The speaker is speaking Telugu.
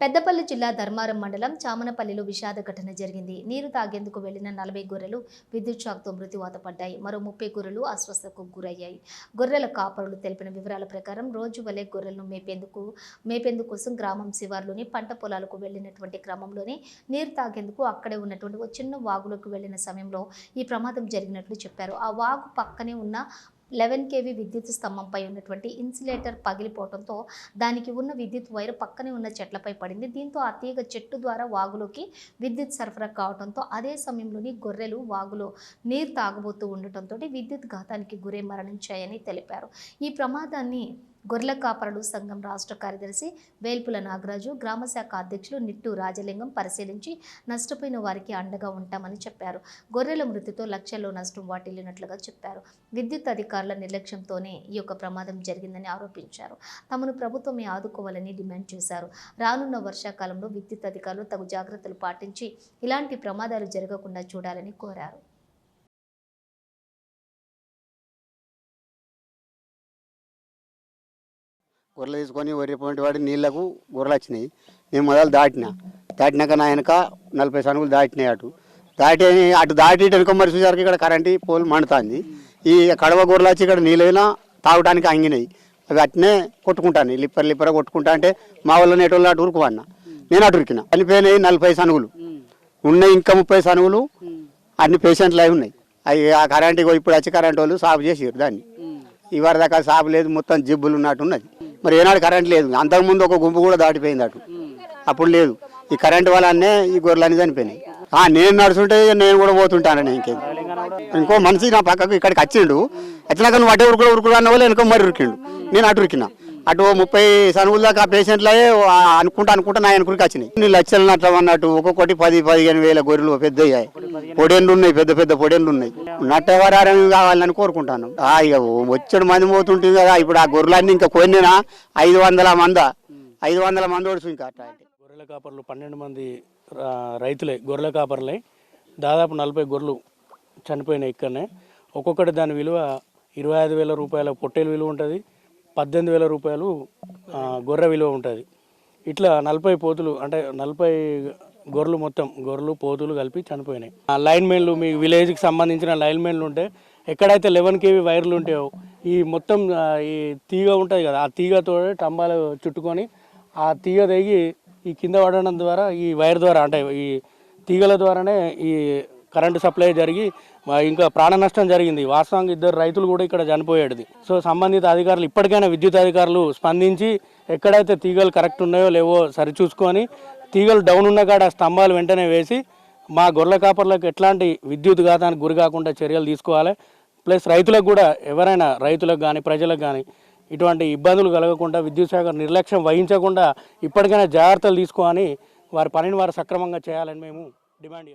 పెద్దపల్లి జిల్లా ధర్మారం మండలం చామనపల్లిలో విషాద ఘటన జరిగింది. నీరు తాగేందుకు వెళ్ళిన నలభై గొర్రెలు విద్యుత్ షాక్తో మృత్యువాత పడ్డాయి మరో ముప్పై గొర్రెలు అస్వస్థకు గురయ్యాయి. గొర్రెల కాపరులు తెలిపిన వివరాల ప్రకారం రోజు వలె గొర్రెలను మేపేందుకు మేపేందుకోసం గ్రామం శివార్లోని పంట పొలాలకు వెళ్ళినటువంటి క్రమంలోనే నీరు తాగేందుకు అక్కడే ఉన్నటువంటి ఒక చిన్న వాగులోకి వెళ్ళిన సమయంలో ఈ ప్రమాదం జరిగినట్లు చెప్పారు. ఆ వాగు పక్కనే ఉన్న లెవెన్ కేవీ విద్యుత్ స్తంభంపై ఉన్నటువంటి ఇన్సులేటర్ పగిలిపోవడంతో దానికి ఉన్న విద్యుత్ వైర్ పక్కనే ఉన్న చెట్లపై పడింది. దీంతో ఆ తీగ చెట్టు ద్వారా వాగులోకి విద్యుత్ సరఫరా కావడంతో అదే సమయంలోని గొర్రెలు వాగులో నీరు తాగబోతూ ఉండటంతో విద్యుత్ ఘాతానికి గురై మరణించాయని తెలిపారు. ఈ ప్రమాదాన్ని గొర్రెల కాపరులు సంఘం రాష్ట్ర కార్యదర్శి వేల్పుల నాగరాజు గ్రామశాఖ అధ్యక్షులు నిట్టు రాజలింగం పరిశీలించి నష్టపోయిన వారికి అండగా ఉంటామని చెప్పారు. గొర్రెల మృతితో లక్షల్లో నష్టం వాటిల్లినట్లుగా చెప్పారు. విద్యుత్ అధికారుల నిర్లక్ష్యంతోనే ఈ యొక్క ప్రమాదం జరిగిందని ఆరోపించారు. తమను ప్రభుత్వమే ఆదుకోవాలని డిమాండ్ చేశారు. రానున్న వర్షాకాలంలో విద్యుత్ అధికారులు తగు జాగ్రత్తలు పాటించి ఇలాంటి ప్రమాదాలు జరగకుండా చూడాలని కోరారు. గొర్రెలు తీసుకొని వరి వాడి నీళ్ళకు గొర్రెలు వచ్చినాయి. నేను మొదలు దాటిన. దాటినాక నా వెనక నలభై సనుగులు దాటినాయి అటు. దాటి అటు దాటి వెనుక మరి చూసారికి ఇక్కడ కరెంటు పోలు మండుతుంది. ఈ కడవ గొర్రెలు వచ్చి ఇక్కడ నీళ్ళైనా తాగడానికి అంగినాయి అవి అట్నే కొట్టుకుంటాను లిప్పర్ లిప్పర్ కొట్టుకుంటా అంటే మా వాళ్ళ నేటోళ్ళు అటు ఉరుకువన్నా. నేను అటు ఉరికిన. చనిపోయినాయి నలభై సనుగులు. ఉన్నాయి ఇంకా ముప్పై సనుగులు. అన్ని పేషెంట్లు అవి ఉన్నాయి. అవి ఆ కరెంటు ఇప్పుడు వచ్చి కరెంట్ వాళ్ళు సాగు చేసారు దాన్ని. ఇవాళ దాకా సాగు లేదు. మొత్తం జిబ్బులు ఉన్నట్టు ఉన్నది. మరి ఏనాడు కరెంట్ లేదు. అంతకుముందు ఒక గుంపు కూడా దాటిపోయింది అటు. అప్పుడు లేదు. ఈ కరెంట్ వల్లనే ఈ గొర్రెలన్నీ చనిపోయినాయి. నేను నడుచుంటే నేను కూడా పోతుంటాను ఇంకేది ఇంకో. మనిషి నా పక్కకు ఇక్కడికి వచ్చిండు. వచ్చినాక నువ్వు అటే ఉరుకుడు ఉరుకుడు అన్న వాళ్ళు వెనుక మరి ఉరికిండు. నేను అటు ఉరికినా. అటు ఓ ముప్పై సనుగుల దాకా పేషెంట్లే అనుకుంటా అనుకుంటా నా వెనుకరికి వచ్చినాయి. నీ లక్షలు నట్టం అన్నట్టు ఒక్కొక్కటి పది పదిహేను వేల గొర్రెలు పెద్ద పొడేళ్ళు ఉన్నాయి పెద్ద పెద్ద పొడేళ్ళు ఉన్నాయి. నట్టవరారం కావాలని కోరుకుంటాను. ఆ, ఇక వచ్చాడు మంది పోతుంటుంది కదా ఇప్పుడు ఆ గొర్రెలన్నీ ఇంకా కొన్నినా? ఐదు వందల మంద. ఐదు వందల మంది ఓడుచు ఇంకా అట్లా గొర్రెల కాపర్లు పన్నెండు మంది రైతులే గొర్రెల కాపర్లే. దాదాపు నలభై గొర్రెలు చనిపోయినాయి ఇక్కడనే. ఒక్కొక్కటి దాని విలువ ఇరవై ఐదు వేల రూపాయల పొట్టేలు విలువ ఉంటుంది. పద్దెనిమిది వేల రూపాయలు గొర్రె విలువ ఉంటుంది. ఇట్లా నలభై పోతులు అంటే నలభై గొర్రెలు మొత్తం గొర్రెలు పోతులు కలిపి చనిపోయినాయి. ఆ లైన్ మెన్లు మీ విలేజ్కి సంబంధించిన లైన్ మెన్లు ఉంటే ఎక్కడైతే లెవెన్ కేవీ వైర్లు ఉంటాయో ఈ మొత్తం ఈ తీగ ఉంటుంది కదా ఆ తీగతో టంబాలు చుట్టుకొని ఆ తీగ తెగి ఈ కింద పడడం ద్వారా ఈ వైర్ ద్వారా అంటే ఈ తీగల ద్వారానే ఈ కరెంటు సప్లై జరిగి ఇంకా ప్రాణ నష్టం జరిగింది. వాస్తవంగా ఇద్దరు రైతులు కూడా ఇక్కడ చనిపోయేది సో సంబంధిత అధికారులు ఇప్పటికైనా విద్యుత్ అధికారులు స్పందించి ఎక్కడైతే తీగలు కరెక్ట్ ఉన్నాయో లేవో సరిచూసుకొని తీగలు డౌన్ ఉన్న కాడ స్తంభాలు వెంటనే వేసి మా గొర్రెల కాపర్లకు ఎట్లాంటి విద్యుత్ ఘాతానికి గురి కాకుండా చర్యలు తీసుకోవాలి. ప్లస్ రైతులకు కూడా ఎవరైనా రైతులకు కానీ ప్రజలకు కానీ ఇటువంటి ఇబ్బందులు కలగకుండా విద్యుత్ శాఖ నిర్లక్ష్యం వహించకుండా ఇప్పటికైనా జాగ్రత్తలు తీసుకోని వారి పనిని వారు సక్రమంగా చేయాలని మేము డిమాండ్